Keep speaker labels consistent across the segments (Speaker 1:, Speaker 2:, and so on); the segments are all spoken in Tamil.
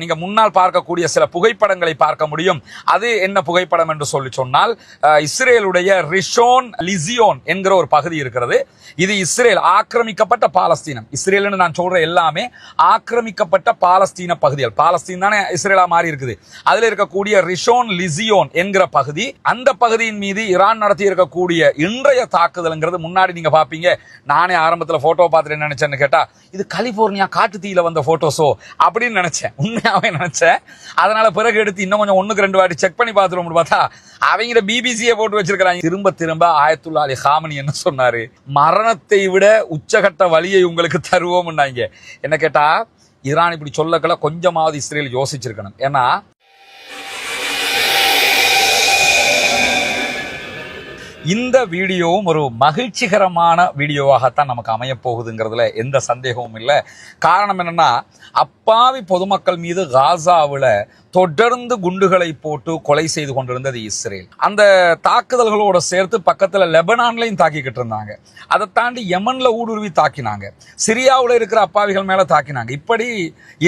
Speaker 1: நீங்க முன்னால் பார்க்கக்கூடிய சில புகைப்படங்களை பார்க்க முடியும். அது என்ன புகைப்படம் என்று சொல்லி சொன்னால் இஸ்ரேலுடைய ரிஷோன் லிசியோன் என்கிற ஒரு பகுதி இருக்கிறது. இது இஸ்ரேல் ஆக்கிரமிக்கப்பட்ட பாலஸ்தீனம். இஸ்ரேல்னு நான் சொல்ற எல்லாமே ஆக்கிரமிக்கப்பட்ட பாலஸ்தீன பகுதிகள். பாலஸ்தீன் தானே இஸ்ரேலா மாறி இருக்குது. அதுல இருக்கக்கூடிய ரிஷோன் லிசியோன் என்கிற பகுதி அந்த பகுதியின் மீது ஈரான் நடத்தி இருக்கக்கூடிய இன்றைய தாக்குதல்ங்கிறது முன்னாடி நீங்க பாப்பீங்க. நானே ஆரம்பத்தில் போட்டோ பார்த்துட்டு நினைச்சேன்னு கேட்டா இது கலிபோர்னியா காட்டு தீயில வந்த போட்டோஸோ அப்படின்னு நினைச்சேன். அவன் நினைச்சேன். அதனால பிறகு எடுத்து இன்னும் கொஞ்சம் ஒண்ணுக்கு ரெண்டு வாட்டி செக் பண்ணி பார்த்துருவோம் பார்த்தா அவங்கள பிபிசியை போட்டு வச்சிருக்கிறாங்க. திரும்ப திரும்ப ஆயத்துல்லா அலி ஹாமனி என்ன சொன்னாரு? மரணத்தை விட உச்சகட்ட வழியை உங்களுக்கு தருவோம்னாங்க. என்ன கேட்டா ஈரான் இப்படி சொல்லக்கல கொஞ்சமாவது இஸ்ரேல் யோசிச்சிருக்கணும். ஏன்னா இந்த வீடியோவும் ஒரு மகிழ்ச்சிகரமான வீடியோவாகத்தான் நமக்கு அமையப்போகுதுங்கிறதுல எந்த சந்தேகமும் இல்லை. காரணம் என்னென்னா அப்பாவி பொதுமக்கள் மீது காசாவில் தொடர்ந்து குண்டுகளை போட்டு கொலை செய்து கொண்டிருந்தது இஸ்ரேல். அந்த தாக்குதல்களோட சேர்த்து பக்கத்தில் லெபனான்லையும் தாக்கிக்கிட்டு இருந்தாங்க. அதை தாண்டி யமன்ல ஊடுருவி தாக்கினாங்க. சிரியாவில் இருக்கிற அப்பாவிகள் மேலே தாக்கினாங்க. இப்படி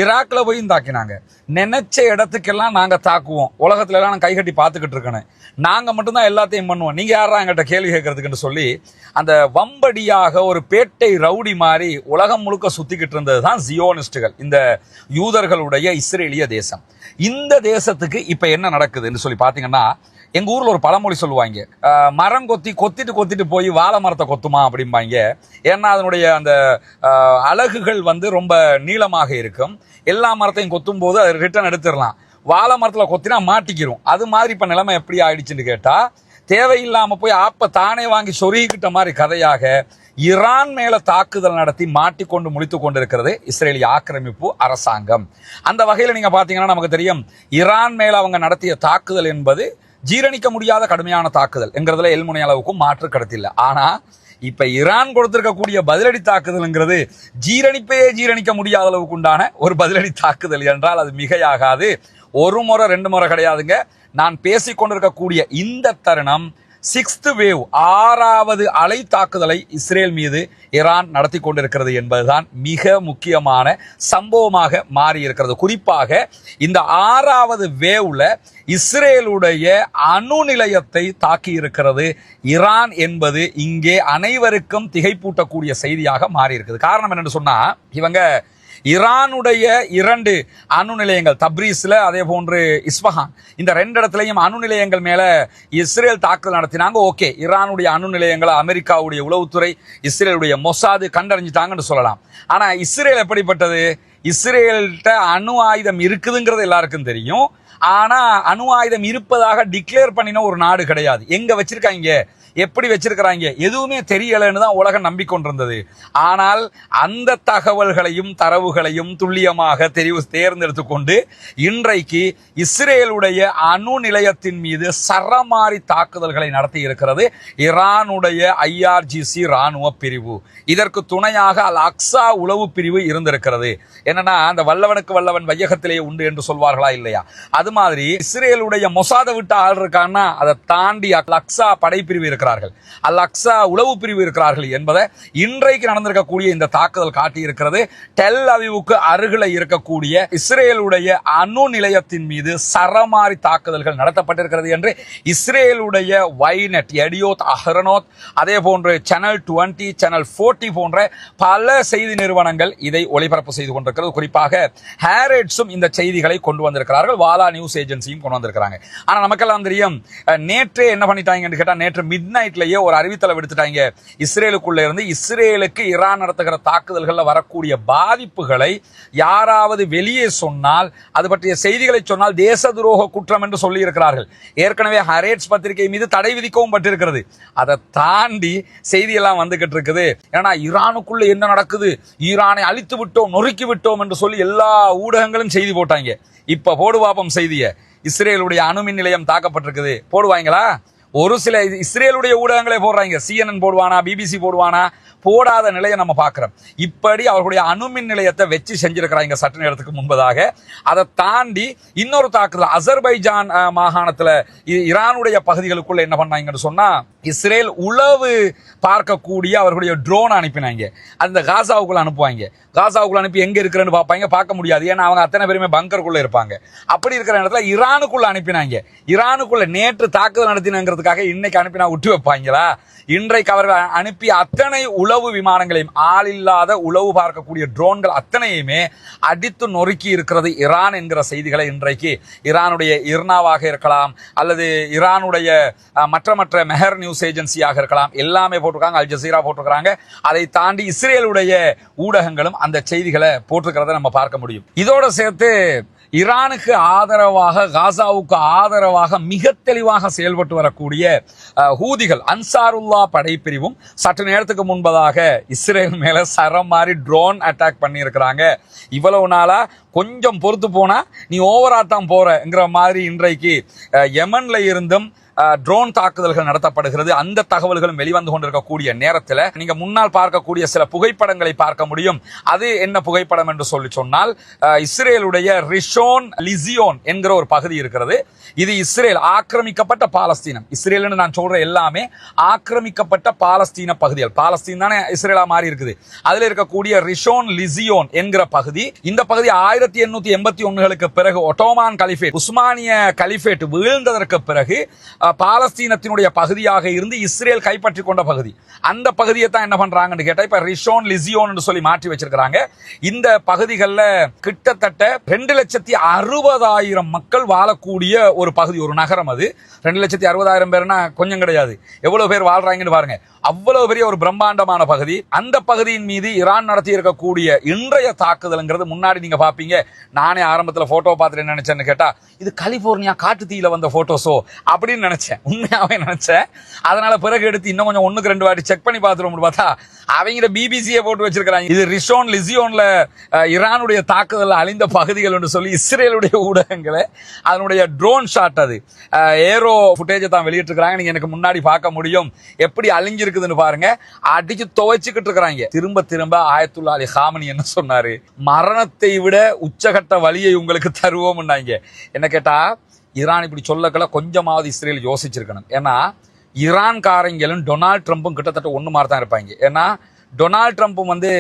Speaker 1: ஈராக்ல போயும் தாக்கினாங்க. நினைச்ச இடத்துக்கெல்லாம் நாங்கள் தாக்குவோம். உலகத்துல எல்லாம் நான் கைகட்டி பார்த்துக்கிட்டு இருக்கேன். நாங்க மட்டும்தான் எல்லாத்தையும் பண்ணுவோம். நீங்க யாரா எங்கிட்ட கேள்வி கேட்கறதுக்குன்னு சொல்லி அந்த வம்படியாக ஒரு பேட்டை ரவுடி மாதிரி உலகம் முழுக்க சுத்திக்கிட்டு இருந்தது தான் ஜியோனிஸ்டுகள். இந்த யூதர்களுடைய இஸ்ரேலிய தேசம். இந்த இந்த தேசத்துக்கு இப்ப என்ன நடக்குதுன்னு சொல்லி பாத்தீங்கன்னா எங்க ஊர்ல ஒரு பழமொழி சொல்லுவாங்க. மரம் கொத்தி கொத்திட்டு கொத்திட்டு போய் வாழை மரத்தை கொத்துமா அப்படிம்பாங்க. ஏன்னா அதனுடைய அந்த அழகுகள் அலகுகள் வந்து ரொம்ப நீளமாக இருக்கும். எல்லா மரத்தையும் கொத்தும் போது அது ரிட்டர்ன் எடுத்துடலாம். வாழை மரத்தில் கொத்தினா மாட்டிக்கிறோம் அது மாதிரி இப்போ நிலைமை எப்படி ஆயிடுச்சுன்னு கேட்டால் தேவையில்லாமல் போய் ஆப்பை தானே வாங்கி சொருகிக்கிட்ட மாதிரி கதையாக ஈரான் மேல தாக்குதல் நடத்தி மாட்டிக்கொண்டு முடித்து கொண்டிருக்கிறது இஸ்ரேலிய ஆக்கிரமிப்பு அரசாங்கம். அந்த வகையில் நீங்க பாத்தீங்கன்னா நமக்கு தெரியும் ஈரான் மேல அவங்க நடத்திய தாக்குதல் என்பது ஜீரணிக்க முடியாத கடுமையான தாக்குதல் என்கிறதுல எல்முனை அளவுக்கும் மாற்று கடத்தில்லை ஆனா இப்ப ஈரான் கொடுத்திருக்கக்கூடிய பதிலடி தாக்குதல்ங்கிறது ஜீரணிப்பையே ஜீரணிக்க முடியாத அளவுக்கு உண்டான ஒரு பதிலடி தாக்குதல் என்றால் அது மிகையாகாது. ஒரு முறை ரெண்டு முறை கிடையாதுங்க. நான் பேசிக் கொண்டிருக்கக்கூடிய இந்த தருணம் சிக்ஸ்த் வேவ் ஆறாவது அலை தாக்குதலை இஸ்ரேல் மீது ஈரான் நடத்தி கொண்டிருக்கிறது என்பதுதான் மிக முக்கியமான சம்பவமாக மாறியிருக்கிறது. குறிப்பாக இந்த ஆறாவது வேவ்ல இஸ்ரேலுடைய அணு நிலையத்தை தாக்கி இருக்கிறது ஈரான் என்பது இங்கே அனைவருக்கும் திகைப்பூட்டக்கூடிய செய்தியாக மாறியிருக்குது. காரணம் என்னென்னு சொன்னால் இவங்க ஈரானுடைய இரண்டு அணு நிலையங்கள் தப்ரீஸில் அதே போன்று இஸ்பஹான் இந்த ரெண்டு இடத்துலையும் அணு நிலையங்கள் மேலே இஸ்ரேல் தாக்குதல் நடத்தினாங்க. ஓகே ஈரானுடைய அணு நிலையங்களை அமெரிக்காவுடைய உளவுத்துறை இஸ்ரேலுடைய மொசாது கண்டறிஞ்சிட்டாங்கன்னு சொல்லலாம். ஆனால் இஸ்ரேல் எப்படிப்பட்டது? இஸ்ரேல்கிட்ட அணு ஆயுதம் இருக்குதுங்கிறது எல்லாருக்கும் தெரியும். ஆனால் அணு ஆயுதம் இருப்பதாக டிக்ளேர் பண்ணின ஒரு நாடு கிடையாது. எங்கே வச்சிருக்காங்க? எப்படி வச்சிருக்கிறாங்க? எதுவுமே தெரியலன்னு தான் உலகம் நம்பிக்கொண்டிருந்தது. ஆனால் அந்த தகவல்களையும் தரவுகளையும் துல்லியமாக தெரிவு தேர்ந்தெடுத்து கொண்டு இன்றைக்கு இஸ்ரேலுடைய அணு நிலையத்தின் மீது சரமாரி தாக்குதல்களை நடத்தி இருக்கிறது ஈரானுடைய ஐஆர்ஜிசி ராணுவ பிரிவு. இதற்கு துணையாக அல் அக்ஸா உளவு பிரிவு இருந்திருக்கிறது. என்னன்னா அந்த வல்லவனுக்கு வல்லவன் வையகத்திலேயே உண்டு என்று சொல்வார்களா இல்லையா? அது மாதிரி இஸ்ரேலுடைய மொசாத விட்டு ஆள் இருக்கான்னா அதை தாண்டி அல் அக்ஸா படைப்பிரிவு இருக்கிறார்கள். அல் அக்ஸா உளவு பிரிவு இருக்கிறார்கள் என்பதை இன்றைக்கு நடந்திருக்கக்கூடிய இந்த தாக்குதல் காட்டி இருக்கிறது டெல் அவிவுக்கு அருகில் இருக்கக்கூடிய இஸ்ரேலுடைய அணு நிலையத்தின் மீது சரமாரி தாக்குதல்கள் நடத்தப்பட்டிருக்கிறது என்று இஸ்ரேலுடைய வைநெட் எடியோத் அஹ்ரனோத் அதே போன்று சேனல் டுவெண்ட்டி சேனல் போர்ட்டி போன்ற பல செய்தி நிறுவனங்கள் இதை ஒளிபரப்பு செய்து கொண்டிருக்கிறது. குறிப்பாக ஹேரேட்ஸும் இந்த செய்திகளை கொண்டு வந்திருக்கிறார்கள். வாலா நியூஸ் ஏஜென்சியும் கொண்டு வந்திருக்கிறாங்க. ஆனா நமக்கெல்லாம் தெரியும் அஹ், நேற்றே என்ன பண்ணிட்டாங்கன்னு கேட்டால் நேற்று மிட் நைட்லயே ஒரு அறிவித்தலை விடுத்துட்டாங்க. இஸ்ரேலுக்குள்ள இருந்து இஸ்ரேலுக்கு ஈரான் நடத்துகிற தாக்குதல்கள்ல வரக்கூடிய பாதிப்புகளை யாராவது வெளியே சொன்னால் அது பற்றிய செய்திகளை சொன்னால் தேச துரோக குற்றம் என்று சொல்லி இருக்கிறார்கள் ஏற்கனவே ஹரேட்ஸ் பத்திரிகை மீது தடை விதிக்கவும் பட்டிருக்கிறது. அதை தாண்டி செய்தியெல்லாம் வந்துகிட்டு இருக்குது. ஏன்னா ஈரானுக்குள்ள என்ன நடக்குது? ஈரானை அழித்து விட்டோம் நொறுக்கி விட்டோம் என்று சொல்லி எல்லா ஊடகங்களும் செய்தி போட்டாங்க. இப்ப போடுவாப்பம் செய்திய. இஸ்ரேலுடைய அணுமின் நிலையம் தாக்கப்பட்டிருக்குது. போடுவாங்களா? ஒரு சில இது இஸ்ரேலுடைய ஊடகங்களே போடுறாங்க. சிஎன்என் போடுவானா பிபிசி போடுவானா போடாத நிலையை நம்ம பார்க்குறோம். இப்படி அவர்களுடைய அணுமின் நிலையத்தை வச்சு செஞ்சிருக்கிறாங்க சற்று நேரத்துக்கு முன்பதாக. அதை தாண்டி இன்னொரு தாக்குதல் அசர்பைஜான் மாகாணத்தில் மாகாணத்துல இ- ஈரானுடைய பகுதிகளுக்குள்ள என்ன பண்ணாங்கன்னு சொன்னா இஸ்ரேல் உளவு பார்க்கக்கூடிய அவர்களுடைய ட்ரோன் அனுப்பினாங்க. அந்த காசாவுக்குள்ள அனுப்புவாங்க. காசாவுக்குள்ள அனுப்பி எங்க இருக்கிறேன்னு பார்ப்பாங்க. பார்க்க முடியாது. ஏன்னா அவங்க அத்தனை பேருமே பங்கருக்குள்ள இருப்பாங்க. அப்படி இருக்கிற இடத்துல ஈரானுக்குள்ள அனுப்பினாங்க. ஈரானுக்குள்ள நேற்று தாக்குதல் அனுப்புறதுக்காக இன்னைக்கு அனுப்பினா விட்டு வைப்பாங்களா? இன்றைக்கு அவர்கள் அனுப்பிய அத்தனை உளவு விமானங்களையும் ஆள் இல்லாத உளவு பார்க்கக்கூடிய ட்ரோன்கள் அத்தனையுமே அடித்து நொறுக்கி இருக்கிறது ஈரான் என்கிற செய்திகளை இன்றைக்கு ஈரானுடைய இர்னாவாக இருக்கலாம் அல்லது ஈரானுடைய மற்ற மற்ற மெஹர் நியூஸ் ஏஜென்சியாக இருக்கலாம் எல்லாமே போட்டிருக்காங்க அல் ஜசீரா போட்டிருக்கிறாங்க. அதை தாண்டி இஸ்ரேலுடைய ஊடகங்களும் அந்த செய்திகளை போட்டிருக்கிறத நம்ம பார்க்க முடியும். இதோட சேர்த்து ஈரானுக்கு ஆதரவாக காசாவுக்கு ஆதரவாக மிக தெளிவாக செயல்பட்டு வரக்கூடிய ஹூதிகள் அன்சாருல்லா படைப்பிரிவும் சற்று நேரத்துக்கு முன்பதாக இஸ்ரேல் மேல சரம் மாதிரி ட்ரோன் அட்டாக் பண்ணியிருக்கிறாங்க. இவ்வளவு நாளா கொஞ்சம் பொறுத்து போனா நீ ஓவராக தான் போகிறங்கிற மாதிரி இன்றைக்கு அஹ், இருந்தும் ட்ரோன் தாக்குதல்கள் நடத்தப்படுகிறது. அந்த தகவல்களும் வெளிவந்து கொண்டிருக்கக்கூடிய நேரத்தில் நீங்க முன்னால் பார்க்கக்கூடிய சில புகைப்படங்களை பார்க்க முடியும். அது என்ன புகைப்படம் என்று சொல்லி சொன்னால் இஸ்ரேலுடைய ரிஷோன் லிசியோன் என்கிற ஒரு பகுதி இருக்கிறது. இது இஸ்ரேல் ஆக்கிரமிக்கப்பட்ட பாலஸ்தீனம். இஸ்ரேல்னு நான் சொல்ற எல்லாமே ஆக்கிரமிக்கப்பட்ட பாலஸ்தீன பகுதிகள். பாலஸ்தீன் தானே இஸ்ரேலா மாறி இருக்குது. அதுல இருக்கக்கூடிய ரிஷோன் லிசியோன் என்கிற பகுதி இந்த பகுதி ஆயிரத்தி எண்ணூத்தி எண்பத்தி ஒன்னுகளுக்கு பிறகு ஒட்டோமான் கலிஃபேட் உஸ்மானிய கலிஃபேட் வீழ்ந்ததற்கு பிறகு பாலஸ்தீனத்தினுடைய பகுதியாக இருந்து இஸ்ரேல் கைப்பற்றி கொண்ட பகுதி. அந்த பகுதியை தான் என்ன பண்ணுறாங்கன்னு கேட்டால் இப்போ ரிஷோன் லிசியோன் சொல்லி மாற்றி வச்சிருக்கிறாங்க. இந்த பகுதிகளில் கிட்டத்தட்ட ரெண்டு லட்சத்தி அறுபதாயிரம் மக்கள் வாழக்கூடிய ஒரு பகுதி ஒரு நகரம் அது. ரெண்டு லட்சத்தி அறுபதாயிரம் பேர்னா கொஞ்சம் கிடையாது. எவ்வளோ பேர் வாழ்கிறாங்கன்னு பாருங்க. அவ்வளோ பெரிய ஒரு பிரம்மாண்டமான பகுதி. அந்த பகுதியின் மீது ஈரான் நடத்தி இருக்கக்கூடிய இன்றைய தாக்குதல்ங்கிறது முன்னாடி நீங்கள் பார்ப்பீங்க நானே ஆரம்பத்தில் ஃபோட்டோ பார்த்துட்டு நினச்சேன்னு கேட்டால் இது கலிஃபோர்னியா காட்டு தீயில வந்த ஃபோட்டோஸோ அப்படின்னு நினைச்சேன். உண்மையாவே நினைச்சேன். அதனால பிறகு எடுத்து இன்னும் கொஞ்சம் ஒண்ணுக்கு ரெண்டு வாட்டி செக் பண்ணி பார்த்துருவோம் பார்த்தா அவங்கள பிபிசியை போட்டு வச்சிருக்கிறாங்க. இது ரிஷோன் லிசியோன்ல ஈரானுடைய தாக்குதல் அழிந்த பகுதிகள் என்று சொல்லி இஸ்ரேலுடைய ஊடகங்களை அதனுடைய ட்ரோன் ஷாட் அது. ஏரோ ஃபுட்டேஜை தான் வெளியிட்டிருக்கிறாங்க. நீங்க எனக்கு முன்னாடி பார்க்க முடியும். எப்படி அழிஞ்சிருக்குதுன்னு பாருங்க. அடிச்சு துவைச்சுக்கிட்டு இருக்கிறாங்க. திரும்ப திரும்ப ஆயத்துல்லா அலி ஹாமனி என்ன சொன்னாரு? மரணத்தை விட உச்சகட்ட வழியை உங்களுக்கு தருவோம்னாங்க. என்ன கேட்டா ஈரான் இப்படி சொல்லக்கல கொஞ்சமாவது இஸ்ரேல் யோசிச்சிருக்கணும். ஏன்னா ஈரான்காரங்களும் டொனால்ட் ட்ரம்ப்பும் கிட்டத்தட்ட ஒன்று மாதிரி தான் இருப்பாங்க. ஏன்னா டொனால்ட் ட்ரம்ப்பும் வந்து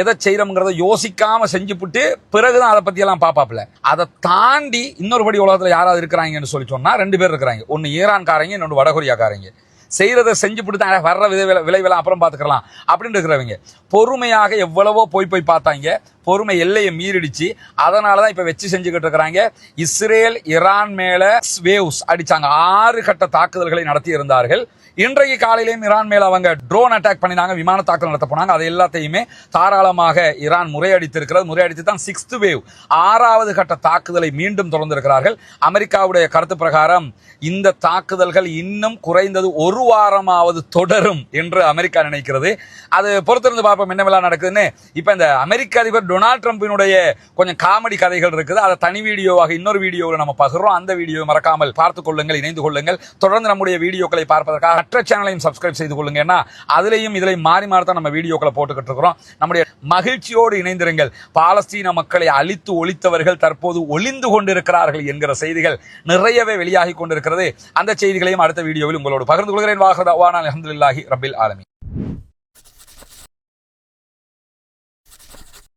Speaker 1: எதை செய்கிறோங்கிறத யோசிக்காம செஞ்சுப்புட்டு பிறகுதான் அதை பற்றியெல்லாம் எல்லாம் அதை தாண்டி இன்னொரு படி உலகத்தில் யாராவது இருக்கிறாங்கன்னு சொல்லி சொன்னால் ரெண்டு பேர் இருக்கிறாங்க. ஒன்று ஈரான்காரங்க இன்னொன்று வடகொரியாக்காரங்க. செய்கிறத செஞ்சு தான் வர்ற வித விளைவெல்லாம் அப்புறம் பார்த்துக்கலாம் அப்படின்னு இருக்கிறவங்க. பொறுமையாக எவ்வளவோ போய் போய் பார்த்தாங்க. பொறுமை எல்லையை மீறிடுச்சு. அதனால தான் இப்போ வச்சு செஞ்சுக்கிட்டு இருக்கிறாங்க. இஸ்ரேல் ஈரான் மேலே வேவ்ஸ் அடிச்சாங்க. ஆறு கட்ட தாக்குதல்களை நடத்தி இருந்தார்கள். இன்றைக்கு காலையிலேயும் ஈரான் மேல அவங்க ட்ரோன் அட்டாக் பண்ணினாங்க விமான தாக்குதல் நடத்த போனாங்க. அது எல்லாத்தையுமே தாராளமாக ஈரான் முறையடித்திருக்கிறது. முறையடித்து தான் சிக்ஸ்த் வேவ் ஆறாவது கட்ட தாக்குதலை மீண்டும் தொடர்ந்திருக்கிறார்கள். அமெரிக்காவுடைய கருத்து பிரகாரம் இந்த தாக்குதல்கள் இன்னும் குறைந்தது ஒரு வாரமாவது தொடரும் என்று அமெரிக்கா நினைக்கிறது. அது பொறுத்திருந்து பார்ப்போம் என்னவெல்லாம் நடக்குதுன்னு. இப்போ இந்த அமெரிக்க அதிபர் டொனால்ட் ட்ரம்பினுடைய கொஞ்சம் காமெடி கதைகள் இருக்குது. அதை தனி வீடியோவாக இன்னொரு வீடியோவில் நம்ம பகிர்றோம். அந்த வீடியோவை மறக்காமல் பார்த்துக் கொள்ளுங்கள் இணைந்து கொள்ளுங்கள். தொடர்ந்து நம்முடைய வீடியோக்களை பார்ப்பதற்காக மற்ற சேனலையும் சப்ஸ்கிரைப் செய்து கொள்ளுங்க. ஏன்னா அதுலேயும் இதிலையும் மாறி மாறி தான் நம்ம வீடியோக்களை போட்டுக்கிட்டு இருக்கிறோம். நம்முடைய மகிழ்ச்சியோடு இணைந்திருங்கள். பாலஸ்தீன மக்களை அழித்து ஒழித்தவர்கள் தற்போது ஒளிந்து கொண்டிருக்கிறார்கள் என்கிற செய்திகள் நிறையவே வெளியாகி கொண்டிருக்கிறது. அந்த செய்திகளையும் அடுத்த வீடியோவில் உங்களோடு பகிர்ந்து கொள்கிறேன். வாஹர் அஹமதுல்லாஹி ரபில் ஆலமி